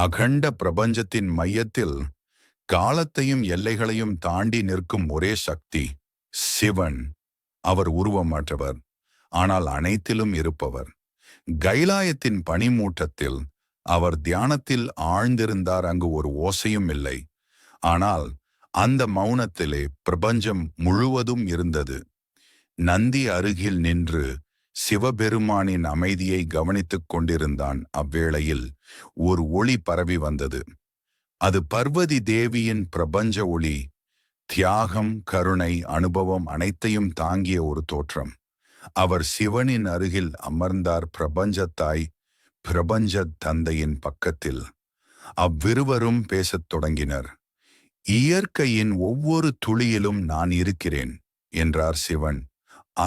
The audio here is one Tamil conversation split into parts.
அகண்ட பிரபஞ்சத்தின் மையத்தில் காலத்தையும் எல்லைகளையும் தாண்டி நிற்கும் ஒரே சக்தி சிவன். அவர் உருவமாற்றவர் ஆனால் அனைத்திலும் இருப்பவர். கைலாயத்தின் பனிமூட்டத்தில் அவர் தியானத்தில் ஆழ்ந்திருந்தார் அங்கு ஒரு ஓசையும் இல்லை. ஆனால் அந்த மௌனத்திலே பிரபஞ்சம் முழுவதும் இருந்தது. நந்தி அருகில் நின்று சிவபெருமானின் அமைதியை கவனித்துக் கொண்டிருந்தான். அவ்வேளையில் ஒரு ஒளி பரவி வந்தது. அது பர்வதி தேவியின் பிரபஞ்ச ஒளி. தியாகம் கருணை அனுபவம் அனைத்தையும் தாங்கிய ஒரு தோற்றம். அவர் சிவனின் அருகில் அமர்ந்தார் பிரபஞ்சத்தாய் பிரபஞ்ச தந்தையின் பக்கத்தில். அவ்விருவரும் பேசத் தொடங்கினர். இயற்கையின் ஒவ்வொரு துளியிலும் நான் இருக்கிறேன் என்றார் சிவன்.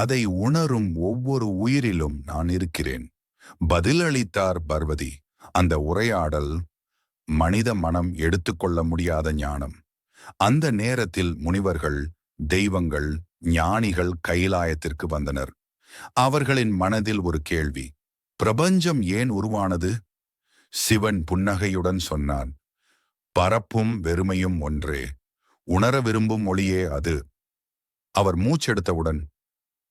அதை உணரும் ஒவ்வொரு உயிரிலும் நான் இருக்கிறேன். பதிலளித்தார் பர்வதி. அந்த உரையாடல் மனித மனம் எடுத்துக்கொள்ள முடியாத ஞானம். அந்த நேரத்தில் முனிவர்கள் தெய்வங்கள் ஞானிகள் கைலாயத்திற்கு வந்தனர். அவர்களின் மனதில் ஒரு கேள்வி பிரபஞ்சம் ஏன் உருவானது? சிவன் புன்னகையுடன் சொன்னான் பரப்பும் வெறுமையும் ஒன்றே உணர விரும்பும் ஒளியே அது. அவர் மூச்செடுத்தவுடன்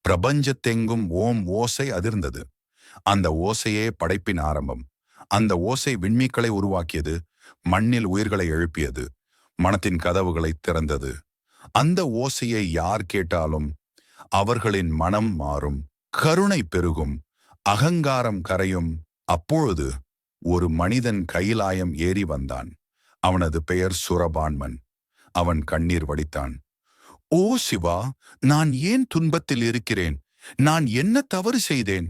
பிரபஞ்சத்தெங்கும் ஓம் ஓசை அதிர்ந்தது. அந்த ஓசையே படைப்பின் ஆரம்பம். அந்த ஓசை விண்மீக்களை உருவாக்கியது மண்ணில் உயிர்களை எழுப்பியது மனத்தின் கதவுகளை திறந்தது. அந்த ஓசையை யார் கேட்டாலும் அவர்களின் மனம் மாறும் கருணை பெருகும் அகங்காரம் கரையும். அப்பொழுது ஒரு மனிதன் கைலாயம் ஏறி வந்தான். அவனது பெயர் சுரபான்மன். அவன் கண்ணீர் வடித்தான். ஓ சிவா நான் ஏன் துன்பத்தில் இருக்கிறேன்? நான் என்ன தவறு செய்தேன்?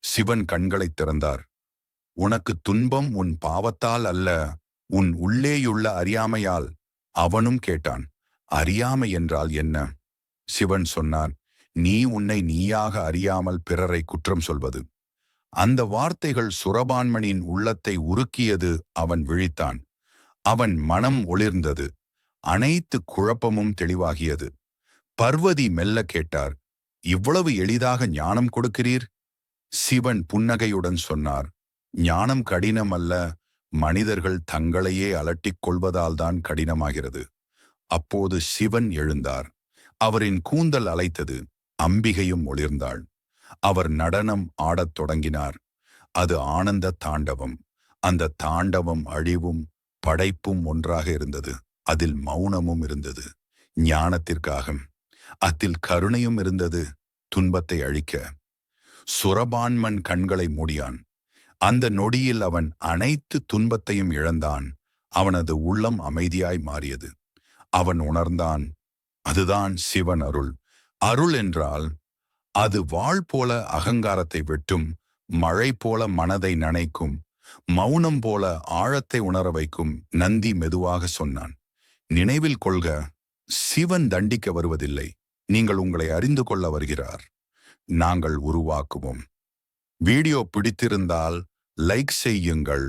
சிவன் கண்களைத் திறந்தார். உனக்கு துன்பம் உன் பாவத்தால் அல்ல உன் உள்ளேயுள்ள அறியாமையால் அவனும் கேட்டான். அறியாமை என்றால் என்ன? சிவன் சொன்னான் நீ உன்னை நீயாக அறியாமல் பிறரை குற்றம் சொல்வது. அந்த வார்த்தைகள் சுரபான்மனின் உள்ளத்தை உருக்கியது அவன் விழித்தான். அவன் மனம் ஒளிர்ந்தது. அனைத்து குழப்பமும் தெளிவாகியது. பர்வதி மெல்ல கேட்டார் இவ்வளவு எளிதாக ஞானம் கொடுக்கிறீர்? சிவன் புன்னகையுடன் சொன்னார் ஞானம் கடினம் அல்ல மனிதர்கள் தங்களையே அலட்டிக் கொள்வதால்தான் கடினமாகிறது. அப்போது சிவன் எழுந்தார் அவரின் கூந்தல் அலைத்தது அம்பிகையும் ஒளிர்ந்தாள். அவர் நடனம் ஆடத் தொடங்கினார் அது ஆனந்த தாண்டவம் அந்த தாண்டவம் அழிவும் படைப்பும் ஒன்றாக இருந்தது. அதில் மௌனமும் இருந்தது. ஞானத்திற்காக அதில் கருணையும் இருந்தது துன்பத்தை அழிக்க. சுரபான்மன் கண்களை மூடியான். அந்த நொடியில் அவன் அனைத்து துன்பத்தையும் இழந்தான். அவனது உள்ளம் அமைதியாய் மாறியது. அவன் உணர்ந்தான் அதுதான் சிவன் அருள். அருள் என்றால் அது வாழ் போல அகங்காரத்தை வெட்டும் மழை போல மனதை நனைக்கும் மௌனம் போல ஆழத்தை உணர வைக்கும் நந்தி மெதுவாக சொன்னான். நினைவில் கொள்க சிவன் தண்டிக்க வருவதில்லை. நீங்கள் உங்களை அறிந்து கொள்ள வருகிறார். நாங்கள் உருவாக்குவோம். வீடியோ பிடித்திருந்தால் லைக் செய்யுங்கள்.